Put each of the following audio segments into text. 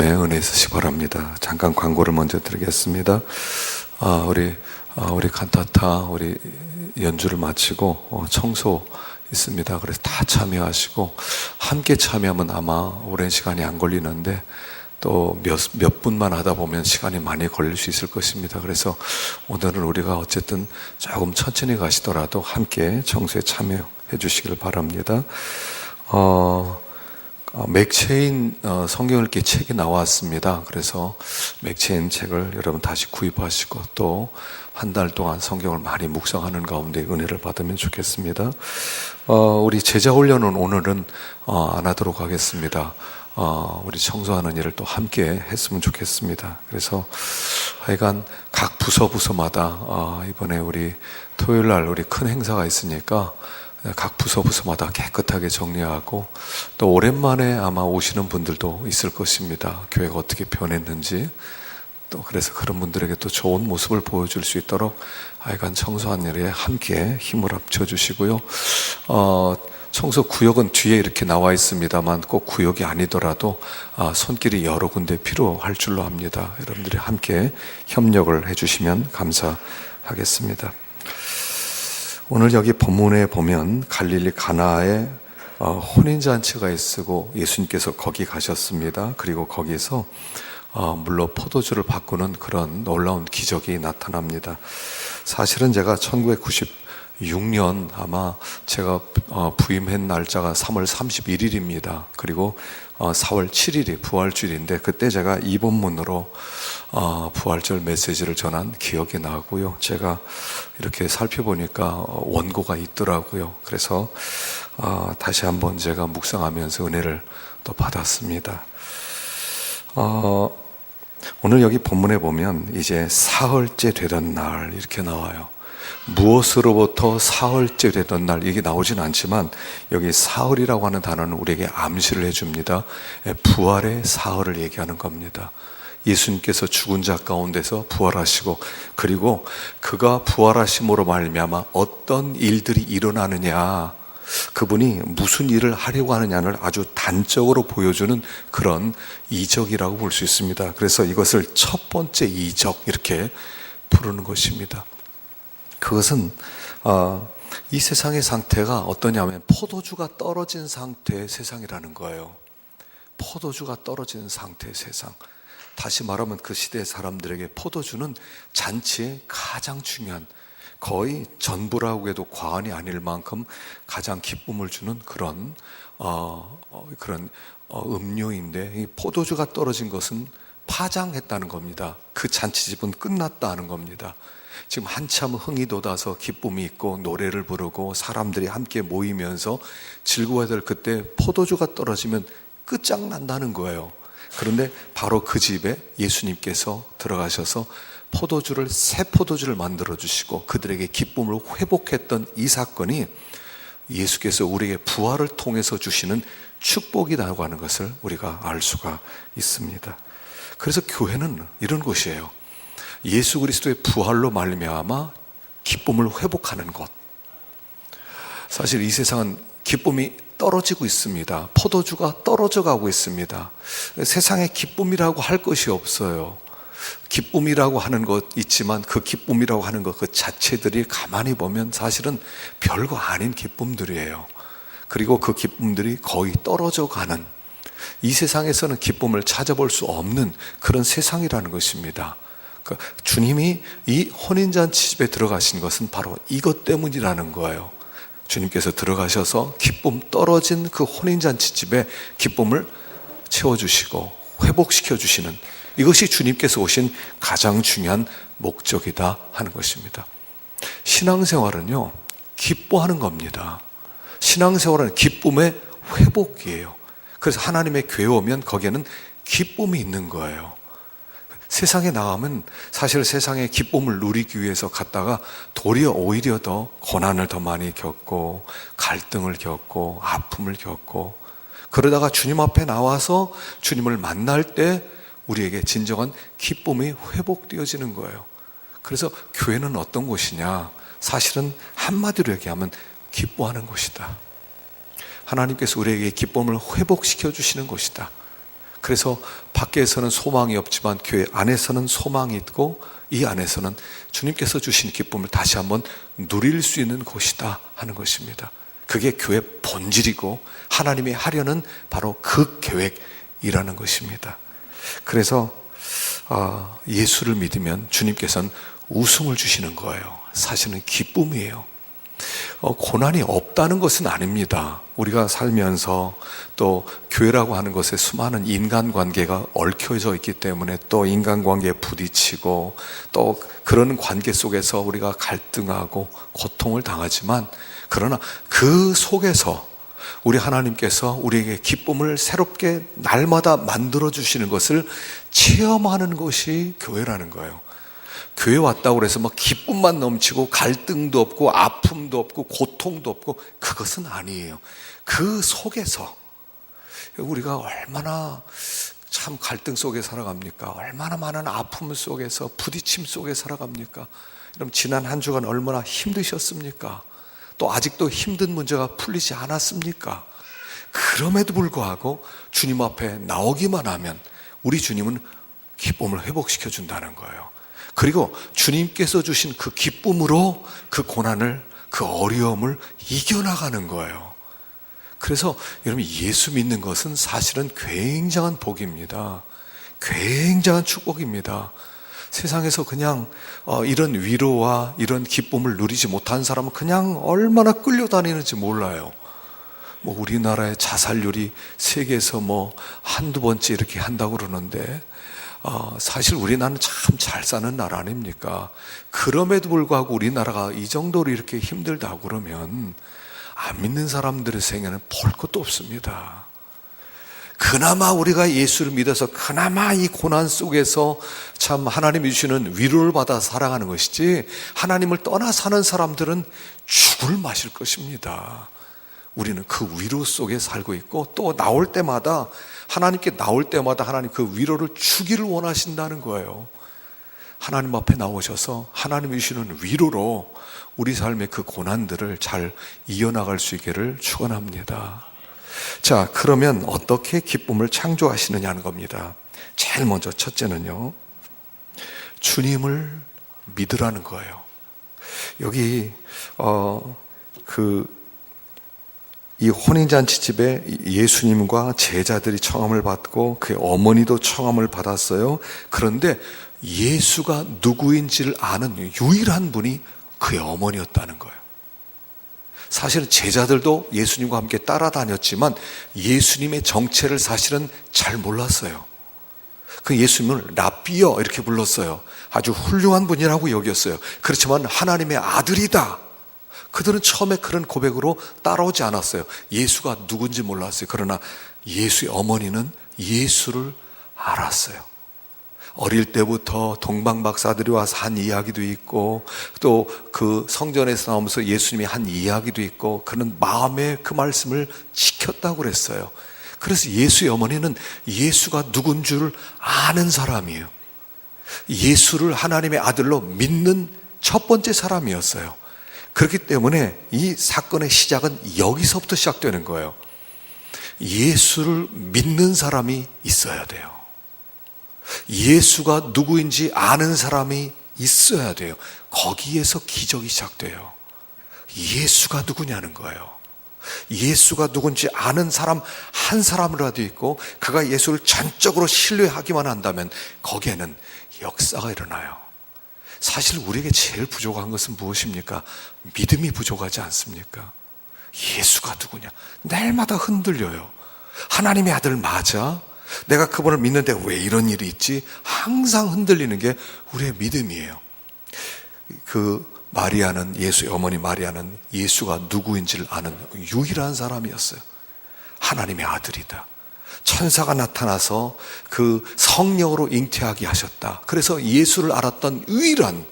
아침에 은혜 있으시 기 바랍니다. 잠깐 광고를 먼저 드리겠습니다. 아, 우리 아, 우리 칸타타 우리 연주를 마치고 어, 청소 있습니다. 그래서 다 참여하시고 함께 참여하면 아마 오랜 시간이 안 걸리는데 또몇 몇 분만 하다 보면 시간이 많이 걸릴 수 있을 것입니다. 그래서 오늘은 우리가 어쨌든 조금 천천히 가시더라도 함께 청소에 참여해 주시길 바랍니다. 어, 어, 맥체인 어, 성경을 이렇게 책이 나왔습니다. 그래서 맥체인 책을 여러분 다시 구입하시고 또 한 달 동안 성경을 많이 묵상하는 가운데 은혜를 받으면 좋겠습니다. 어, 우리 제자 훈련은 오늘은 어, 안 하도록 하겠습니다. 어, 우리 청소하는 일을 또 함께 했으면 좋겠습니다. 그래서 하여간 각 부서 부서마다 어, 이번에 우리 토요일 날 우리 큰 행사가 있으니까 각 부서 부서마다 깨끗하게 정리하고 또 오랜만에 아마 오시는 분들도 있을 것입니다. 교회가 어떻게 변했는지 또 그래서 그런 분들에게 또 좋은 모습을 보여줄 수 있도록 하여간 청소한 일에 함께 힘을 합쳐 주시고요. 어, 청소 구역은 뒤에 이렇게 나와 있습니다만 꼭 구역이 아니더라도 아, 손길이 여러 군데 필요할 줄로 합니다. 여러분들이 함께 협력을 해주시면 감사하겠습니다. 오늘 여기 본문에 보면 갈릴리 가나에 어, 혼인잔치가 있고 예수님께서 거기 가셨습니다. 그리고 거기서 어, 물로 포도주를 바꾸는 그런 놀라운 기적이 나타납니다. 사실은 제가 1996년 아마 제가 어, 부임한 날짜가 3월 31일입니다. 그리고 4월 7일이 부활주일인데 그때 제가 이본문으로 부활절 메시지를 전한 기억이 나고요. 제가 이렇게 살펴보니까 원고가 있더라고요. 그래서 다시 한번 제가 묵상하면서 은혜를 또 받았습니다. 어, 오늘 여기 본문에 보면 이제 사흘째 되던 날 이렇게 나와요. 무엇으로부터 사흘째 되던 날 이게 나오진 않지만 여기 사흘이라고 하는 단어는 우리에게 암시를 해줍니다. 예, 부활의 사흘을 얘기하는 겁니다. 예수님께서 죽은 자 가운데서 부활하시고 그리고 그가 부활하심으로 말미암아 어떤 일들이 일어나느냐 그분이 무슨 일을 하려고 하느냐를 아주 단적으로 보여주는 그런 이적이라고 볼 수 있습니다. 그래서 이것을 첫 번째 이적 이렇게 부르는 것입니다. 그것은 어, 이 세상의 상태가 어떠냐면 포도주가 떨어진 상태의 세상이라는 거예요. 포도주가 떨어진 상태의 세상. 다시 말하면 그 시대 사람들에게 포도주는 잔치의 가장 중요한 거의 전부라고 해도 과언이 아닐 만큼 가장 기쁨을 주는 그런 어, 어, 그런 어, 음료인데 이 포도주가 떨어진 것은 파장했다는 겁니다. 그 잔치집은 끝났다는 겁니다. 지금 한참 흥이 돋아서 기쁨이 있고 노래를 부르고 사람들이 함께 모이면서 즐거워야 될 그때 포도주가 떨어지면 끝장난다는 거예요. 그런데 바로 그 집에 예수님께서 들어가셔서 포도주를 새 포도주를 만들어 주시고 그들에게 기쁨을 회복했던 이 사건이 예수께서 우리에게 부활을 통해서 주시는 축복이라고 하는 것을 우리가 알 수가 있습니다. 그래서 교회는 이런 곳이에요. 예수 그리스도의 부활로 말미암아 기쁨을 회복하는 곳. 사실 이 세상은 기쁨이 떨어지고 있습니다. 포도주가 떨어져 가고 있습니다. 세상에 기쁨이라고 할 것이 없어요. 기쁨이라고 하는 것 있지만 그 기쁨이라고 하는 것 그 자체들이 가만히 보면 사실은 별거 아닌 기쁨들이에요. 그리고 그 기쁨들이 거의 떨어져 가는 이 세상에서는 기쁨을 찾아볼 수 없는 그런 세상이라는 것입니다. 그 주님이 이 혼인잔치 집에 들어가신 것은 바로 이것 때문이라는 거예요. 주님께서 들어가셔서 기쁨 떨어진 그 혼인잔치 집에 기쁨을 채워주시고 회복시켜 주시는 이것이 주님께서 오신 가장 중요한 목적이다 하는 것입니다. 신앙생활은요, 기뻐하는 겁니다. 신앙생활은 기쁨의 회복이에요. 그래서 하나님의 교회 오면 거기에는 기쁨이 있는 거예요. 세상에 나가면 사실 세상의 기쁨을 누리기 위해서 갔다가 도리어 오히려 더 고난을 더 많이 겪고 갈등을 겪고 아픔을 겪고 그러다가 주님 앞에 나와서 주님을 만날 때 우리에게 진정한 기쁨이 회복되어지는 거예요. 그래서 교회는 어떤 곳이냐? 사실은 한마디로 얘기하면 기뻐하는 곳이다. 하나님께서 우리에게 기쁨을 회복시켜 주시는 곳이다. 그래서 밖에서는 소망이 없지만 교회 안에서는 소망이 있고 이 안에서는 주님께서 주신 기쁨을 다시 한번 누릴 수 있는 곳이다 하는 것입니다. 그게 교회 본질이고 하나님이 하려는 바로 그 계획이라는 것입니다. 그래서 아, 예수를 믿으면 주님께서는 웃음을 주시는 거예요. 사실은 기쁨이에요. 어, 고난이 없다는 것은 아닙니다. 우리가 살면서 또 교회라고 하는 것에 수많은 인간관계가 얽혀져 있기 때문에 또 인간관계에 부딪히고 또 그런 관계 속에서 우리가 갈등하고 고통을 당하지만 그러나 그 속에서 우리 하나님께서 우리에게 기쁨을 새롭게 날마다 만들어 주시는 것을 체험하는 것이 교회라는 거예요. 교회 왔다고 그래서 막 기쁨만 넘치고 갈등도 없고 아픔도 없고 고통도 없고 그것은 아니에요. 그 속에서 우리가 얼마나 참 갈등 속에 살아갑니까? 얼마나 많은 아픔 속에서 부딪힘 속에 살아갑니까? 그럼 지난 한 주간 얼마나 힘드셨습니까? 또 아직도 힘든 문제가 풀리지 않았습니까? 그럼에도 불구하고 주님 앞에 나오기만 하면 우리 주님은 기쁨을 회복시켜 준다는 거예요. 그리고 주님께서 주신 그 기쁨으로 그 고난을, 그 어려움을 이겨나가는 거예요. 그래서 여러분 예수 믿는 것은 사실은 굉장한 복입니다. 굉장한 축복입니다. 세상에서 그냥 어, 이런 위로와 이런 기쁨을 누리지 못한 사람은 그냥 얼마나 끌려다니는지 몰라요. 뭐 우리나라의 자살률이 세계에서 뭐 한두 번째 이렇게 한다고 그러는데 어, 사실 우리나라는 참 잘 사는 나라 아닙니까? 그럼에도 불구하고 우리나라가 이 정도로 이렇게 힘들다고 그러면 안 믿는 사람들의 생애는 볼 것도 없습니다. 그나마 우리가 예수를 믿어서 그나마 이 고난 속에서 참 하나님이 주시는 위로를 받아 살아가는 것이지 하나님을 떠나 사는 사람들은 죽을 마실 것입니다. 우리는 그 위로 속에 살고 있고 또 나올 때마다 하나님께 나올 때마다 하나님 그 위로를 주기를 원하신다는 거예요. 하나님 앞에 나오셔서 하나님이 주시는 위로로 우리 삶의 그 고난들을 잘 이어나갈 수 있기를 축원합니다. 자, 그러면 어떻게 기쁨을 창조하시느냐는 겁니다. 제일 먼저 첫째는요. 주님을 믿으라는 거예요. 여기 어 그 이 혼인잔치 집에 예수님과 제자들이 청함을 받고 그의 어머니도 청함을 받았어요. 그런데 예수가 누구인지를 아는 유일한 분이 그의 어머니였다는 거예요. 사실은 제자들도 예수님과 함께 따라다녔지만 예수님의 정체를 사실은 잘 몰랐어요. 그 예수님을 라비어 이렇게 불렀어요. 아주 훌륭한 분이라고 여겼어요. 그렇지만 하나님의 아들이다. 그들은 처음에 그런 고백으로 따라오지 않았어요. 예수가 누군지 몰랐어요. 그러나 예수의 어머니는 예수를 알았어요. 어릴 때부터 동방 박사들이 와서 한 이야기도 있고 또 그 성전에서 나오면서 예수님이 한 이야기도 있고 그는 마음에 그 말씀을 지켰다고 그랬어요. 그래서 예수의 어머니는 예수가 누군 줄 아는 사람이에요. 예수를 하나님의 아들로 믿는 첫 번째 사람이었어요. 그렇기 때문에 이 사건의 시작은 여기서부터 시작되는 거예요. 예수를 믿는 사람이 있어야 돼요. 예수가 누구인지 아는 사람이 있어야 돼요. 거기에서 기적이 시작돼요. 예수가 누구냐는 거예요. 예수가 누군지 아는 사람 한 사람이라도 있고 그가 예수를 전적으로 신뢰하기만 한다면 거기에는 역사가 일어나요. 사실 우리에게 제일 부족한 것은 무엇입니까? 믿음이 부족하지 않습니까? 예수가 누구냐? 날마다 흔들려요. 하나님의 아들 맞아? 내가 그분을 믿는데 왜 이런 일이 있지? 항상 흔들리는 게 우리의 믿음이에요. 그 마리아는 예수의 어머니 마리아는 예수가 누구인지를 아는 유일한 사람이었어요. 하나님의 아들이다. 천사가 나타나서 그 성령으로 잉태하게 하셨다. 그래서 예수를 알았던 유일한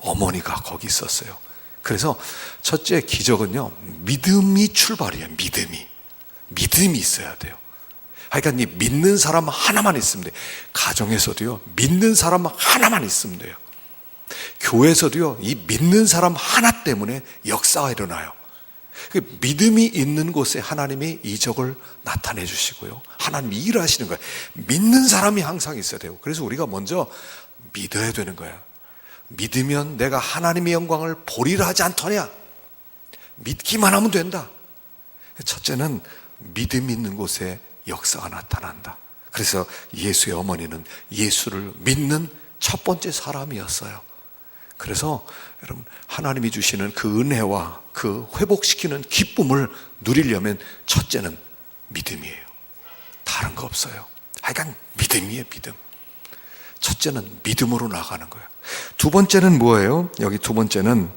어머니가 거기 있었어요. 그래서 첫째 기적은요, 믿음이 출발이에요, 믿음이. 믿음이 있어야 돼요. 그러니까 이 믿는 사람 하나만 있으면 돼요. 가정에서도요, 믿는 사람 하나만 있으면 돼요. 교회에서도요, 이 믿는 사람 하나 때문에 역사가 일어나요. 그 믿음이 있는 곳에 하나님이 이적을 나타내 주시고요. 하나님이 일하시는 거예요. 믿는 사람이 항상 있어야 되고. 그래서 우리가 먼저 믿어야 되는 거야. 믿으면 내가 하나님의 영광을 보리라 하지 않더냐? 믿기만 하면 된다. 첫째는 믿음 있는 곳에 역사가 나타난다. 그래서 예수의 어머니는 예수를 믿는 첫 번째 사람이었어요. 그래서 여러분 하나님이 주시는 그 은혜와 그 회복시키는 기쁨을 누리려면 첫째는 믿음이에요. 다른 거 없어요. 하여간 믿음이에요, 믿음. 첫째는 믿음으로 나가는 거예요. 두 번째는 뭐예요? 여기 두 번째는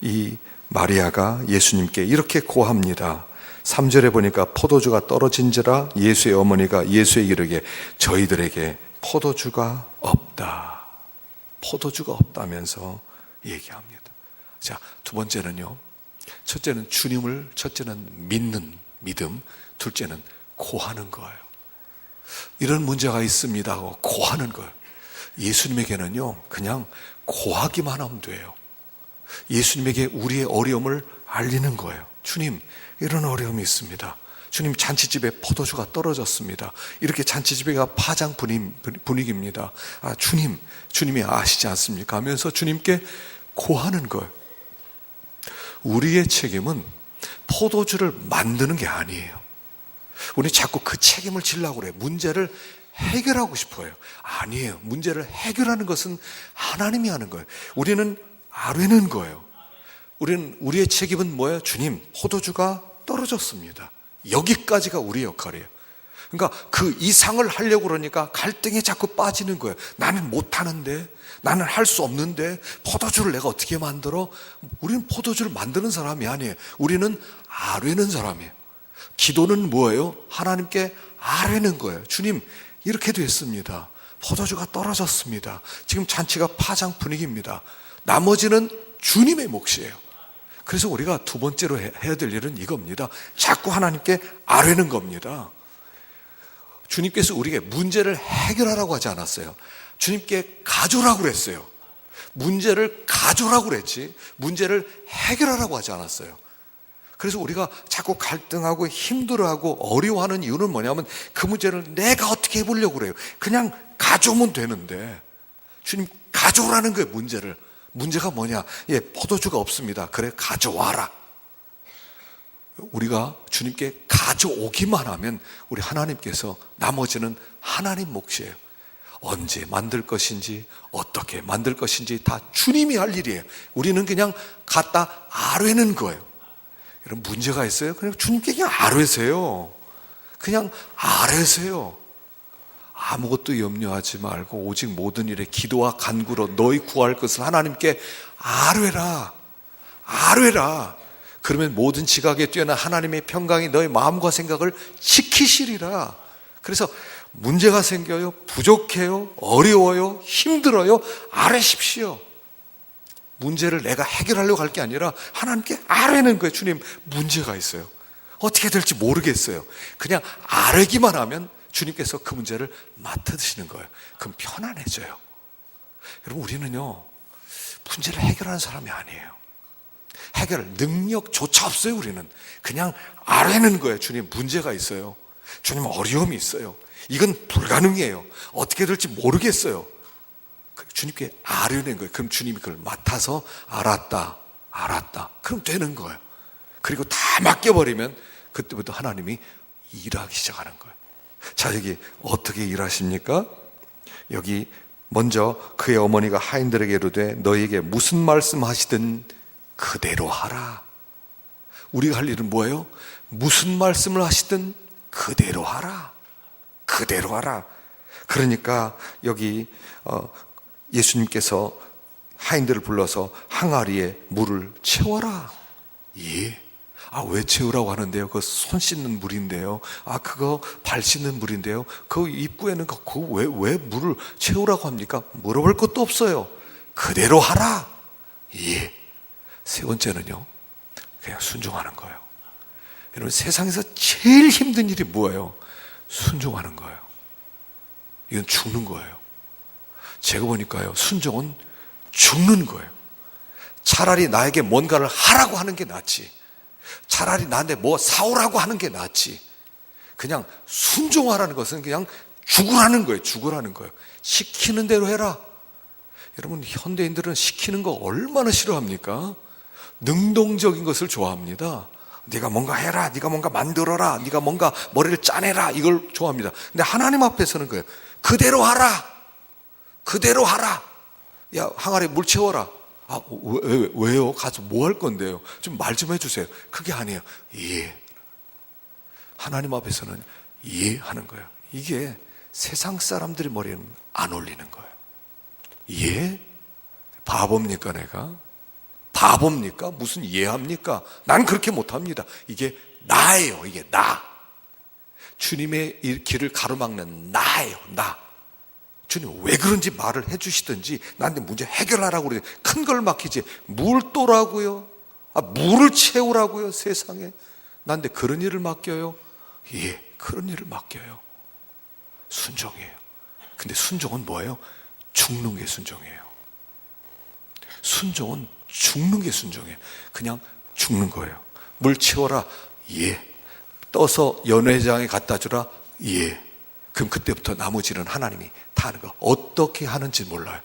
이 마리아가 예수님께 이렇게 고합니다. 3절에 보니까 포도주가 떨어진지라 예수의 어머니가 예수에 이르게 저희들에게 포도주가 없다. 포도주가 없다면서 얘기합니다. 자, 두 번째는요. 첫째는 주님을, 첫째는 믿는 믿음, 둘째는 고하는 거예요. 이런 문제가 있습니다 고하는 거예요. 예수님에게는요, 그냥 고하기만 하면 돼요. 예수님에게 우리의 어려움을 알리는 거예요. 주님, 이런 어려움이 있습니다. 주님 잔치집에 포도주가 떨어졌습니다. 이렇게 잔치집에가 파장 분위기입니다. 아, 주님, 주님이 아시지 않습니까? 하면서 주님께 고하는 거예요. 우리의 책임은 포도주를 만드는 게 아니에요. 우리 자꾸 그 책임을 지려고 그래. 문제를 해결하고 싶어요. 아니에요. 문제를 해결하는 것은 하나님이 하는 거예요. 우리는 아뢰는 거예요. 우리는 우리의 책임은 뭐예요? 주님, 포도주가 떨어졌습니다. 여기까지가 우리 역할이에요. 그러니까 그 이상을 하려고 그러니까 갈등에 자꾸 빠지는 거예요. 나는 못하는데, 나는 할 수 없는데, 포도주를 내가 어떻게 만들어? 우리는 포도주를 만드는 사람이 아니에요. 우리는 아뢰는 사람이에요. 기도는 뭐예요? 하나님께 아뢰는 거예요. 주님, 이렇게 됐습니다. 포도주가 떨어졌습니다. 지금 잔치가 파장 분위기입니다. 나머지는 주님의 몫이에요. 그래서 우리가 두 번째로 해야 될 일은 이겁니다. 자꾸 하나님께 아뢰는 겁니다. 주님께서 우리에게 문제를 해결하라고 하지 않았어요. 주님께 가져라고 그랬어요. 문제를 가져라고 그랬지, 문제를 해결하라고 하지 않았어요. 그래서 우리가 자꾸 갈등하고 힘들어하고 어려워하는 이유는 뭐냐면 그 문제를 내가 어떻게 해보려고 그래요. 그냥 가져오면 되는데, 주님 가져오라는 거예요, 문제를. 문제가 뭐냐? 예, 포도주가 없습니다. 그래, 가져와라. 우리가 주님께 가져오기만 하면 우리 하나님께서 나머지는 하나님 몫이에요. 언제 만들 것인지, 어떻게 만들 것인지 다 주님이 할 일이에요. 우리는 그냥 갖다 아뢰는 거예요. 이런 문제가 있어요? 그냥 주님께 그냥 아뢰세요. 그냥 아뢰세요. 아무것도 염려하지 말고 오직 모든 일에 기도와 간구로 너희 구할 것을 하나님께 아뢰라. 아뢰라. 그러면 모든 지각에 뛰어난 하나님의 평강이 너의 마음과 생각을 지키시리라. 그래서 문제가 생겨요. 부족해요. 어려워요. 힘들어요. 아뢰십시오. 문제를 내가 해결하려고 할 게 아니라 하나님께 아뢰는 거예요. 주님, 문제가 있어요. 어떻게 될지 모르겠어요. 그냥 아뢰기만 하면 주님께서 그 문제를 맡으시는 거예요. 그럼 편안해져요. 여러분, 우리는요, 문제를 해결하는 사람이 아니에요. 해결 능력조차 없어요, 우리는. 그냥 아뢰는 거예요. 주님, 문제가 있어요. 주님, 어려움이 있어요. 이건 불가능해요. 어떻게 될지 모르겠어요. 주님께 아뢰는 거예요. 그럼 주님이 그걸 맡아서 알았다, 알았다. 그럼 되는 거예요. 그리고 다 맡겨버리면 그때부터 하나님이 일하기 시작하는 거예요. 자, 여기 어떻게 일하십니까? 여기 먼저 그의 어머니가 하인들에게 이르되 너에게 무슨 말씀 하시든 그대로 하라. 우리가 할 일은 뭐예요? 무슨 말씀을 하시든 그대로 하라. 그대로 하라. 그러니까 여기 어, 예수님께서 하인들을 불러서 항아리에 물을 채워라. 예. 아, 왜 채우라고 하는데요? 그 손 씻는 물인데요. 아, 그거 발 씻는 물인데요. 그 입구에는 그, 그 왜, 왜 물을 채우라고 합니까? 물어볼 것도 없어요. 그대로 하라. 예. 세 번째는요. 그냥 순종하는 거예요. 여러분, 세상에서 제일 힘든 일이 뭐예요? 순종하는 거예요. 이건 죽는 거예요. 제가 보니까요, 순종은 죽는 거예요. 차라리 나에게 뭔가를 하라고 하는 게 낫지. 차라리 나한테 뭐 사오라고 하는 게 낫지. 그냥 순종하라는 것은 그냥 죽으라는 거예요. 죽으라는 거예요. 시키는 대로 해라. 여러분, 현대인들은 시키는 거 얼마나 싫어합니까? 능동적인 것을 좋아합니다. 네가 뭔가 해라, 네가 뭔가 만들어라, 네가 뭔가 머리를 짜내라 이걸 좋아합니다. 근데 하나님 앞에서는 그래요. 그대로 하라, 그대로 하라. 야 항아리 물 채워라. 아 왜, 왜, 요 가서 뭐 할 건데요? 좀말좀 해주세요. 그게 아니에요. 예. 하나님 앞에서는 예 하는 거예요. 이게 세상 사람들의 머리는 안 올리는 거예요. 예? 바보입니까 내가? 바보입니까? 무슨 이해합니까? 난 그렇게 못합니다. 이게 나예요. 이게 나. 주님의 이 길을 가로막는 나예요. 나. 주님 왜 그런지 말을 해주시든지 나한테 문제 해결하라고 그러지 큰 걸 막히지 물 또라고요. 아, 물을 채우라고요. 세상에. 나한테 그런 일을 맡겨요. 예, 그런 일을 맡겨요. 순종이에요. 근데 순종은 뭐예요? 죽는 게 순종이에요. 순종은 죽는 게 순종이에요. 그냥 죽는 거예요. 물 채워라. 예. 떠서 연회장에 갖다 주라. 예. 그럼 그때부터 나머지는 하나님이 다 하는 거. 어떻게 하는지 몰라요.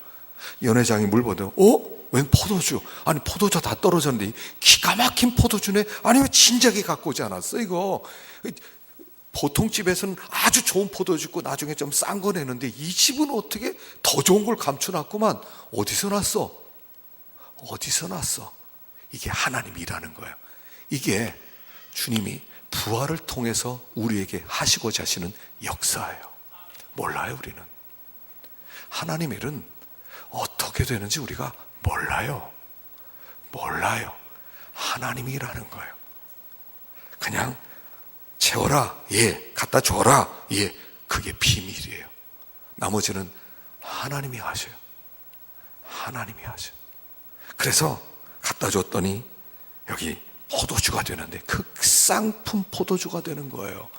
연회장이 물 보면, 어? 웬 포도주? 아니, 포도주 다 떨어졌는데, 기가 막힌 포도주네? 아니, 왜 진작에 갖고 오지 않았어, 이거? 보통 집에서는 아주 좋은 포도주 있고 나중에 좀 싼 거 내는데 이 집은 어떻게 더 좋은 걸 감춰놨구만. 어디서 났어? 어디서 났어? 이게 하나님이 일하는 거예요. 이게 주님이 부활을 통해서 우리에게 하시고자 하시는 역사예요. 몰라요, 우리는. 하나님 일은 어떻게 되는지 우리가 몰라요. 몰라요. 하나님이 일하는 거예요. 그냥 채워라. 예. 갖다 줘라. 예. 그게 비밀이에요. 나머지는 하나님이 하셔요. 하나님이 하셔요. 그래서 갖다 줬더니 여기 포도주가 되는데 극상품 포도주가 되는 거예요.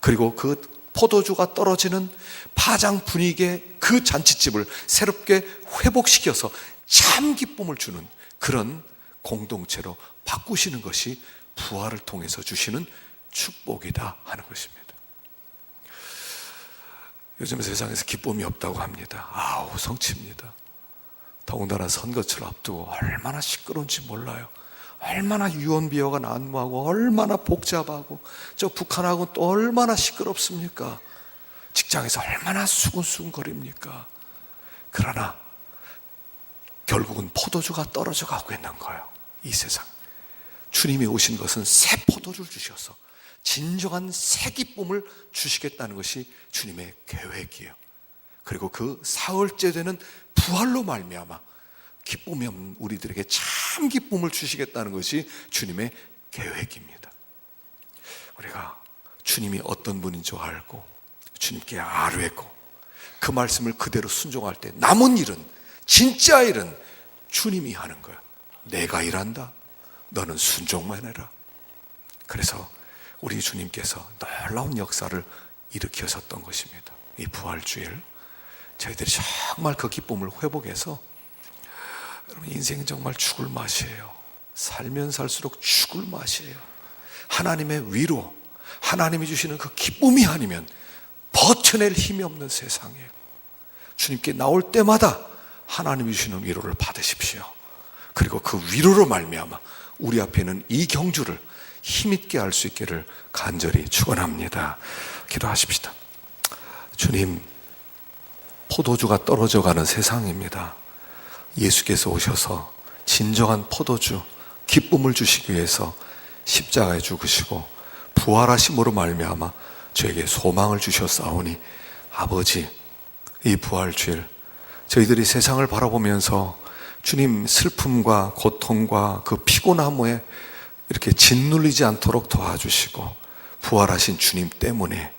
그리고 그 포도주가 떨어지는 파장 분위기의 그 잔치집을 새롭게 회복시켜서 참 기쁨을 주는 그런 공동체로 바꾸시는 것이 부활을 통해서 주시는 축복이다 하는 것입니다. 요즘 세상에서 기쁨이 없다고 합니다. 아우, 성취입니다. 더군다나 선거철 앞두고 얼마나 시끄러운지 몰라요. 얼마나 유언비어가 난무하고 얼마나 복잡하고 저 북한하고 또 얼마나 시끄럽습니까? 직장에서 얼마나 수근수근거립니까? 그러나 결국은 포도주가 떨어져 가고 있는 거예요. 이 세상. 주님이 오신 것은 새 포도주를 주셔서 진정한 새 기쁨을 주시겠다는 것이 주님의 계획이에요. 그리고 그 사흘째 되는 부활로 말미암아 기쁨이 없는 우리들에게 참 기쁨을 주시겠다는 것이 주님의 계획입니다. 우리가 주님이 어떤 분인 줄 알고 주님께 아뢰고 그 말씀을 그대로 순종할 때 남은 일은 진짜 일은 주님이 하는 거야. 내가 일한다. 너는 순종만 해라. 그래서 우리 주님께서 놀라운 역사를 일으키셨던 것입니다. 이 부활주일 저희들이 정말 그 기쁨을 회복해서 여러분 인생은 정말 죽을 맛이에요. 살면 살수록 죽을 맛이에요. 하나님의 위로, 하나님이 주시는 그 기쁨이 아니면 버텨낼 힘이 없는 세상이에요. 주님께 나올 때마다 하나님이 주시는 위로를 받으십시오. 그리고 그 위로로 말미암아 우리 앞에는 이 경주를 힘있게 할 수 있기를 간절히 축원합니다. 기도하십시다. 주님, 포도주가 떨어져 가는 세상입니다. 예수께서 오셔서 진정한 포도주, 기쁨을 주시기 위해서 십자가에 죽으시고 부활하심으로 말미암아 저에게 소망을 주셨사오니 아버지 이 부활주일 저희들이 세상을 바라보면서 주님 슬픔과 고통과 그 피곤함에 이렇게 짓눌리지 않도록 도와주시고 부활하신 주님 때문에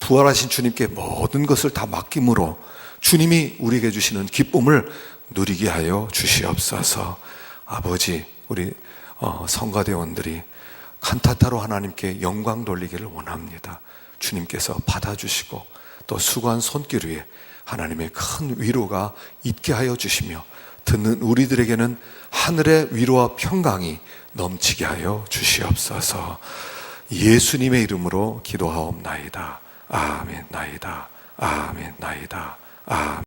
부활하신 주님께 모든 것을 다 맡김으로 주님이 우리에게 주시는 기쁨을 누리게 하여 주시옵소서. 아버지, 우리 어, 성가대원들이 칸타타로 하나님께 영광 돌리기를 원합니다. 주님께서 받아주시고 또 수고한 손길 위에 하나님의 큰 위로가 있게 하여 주시며 듣는 우리들에게는 하늘의 위로와 평강이 넘치게 하여 주시옵소서. 예수님의 이름으로 기도하옵나이다. 아멘 나이다. 아멘 나이다. 아멘.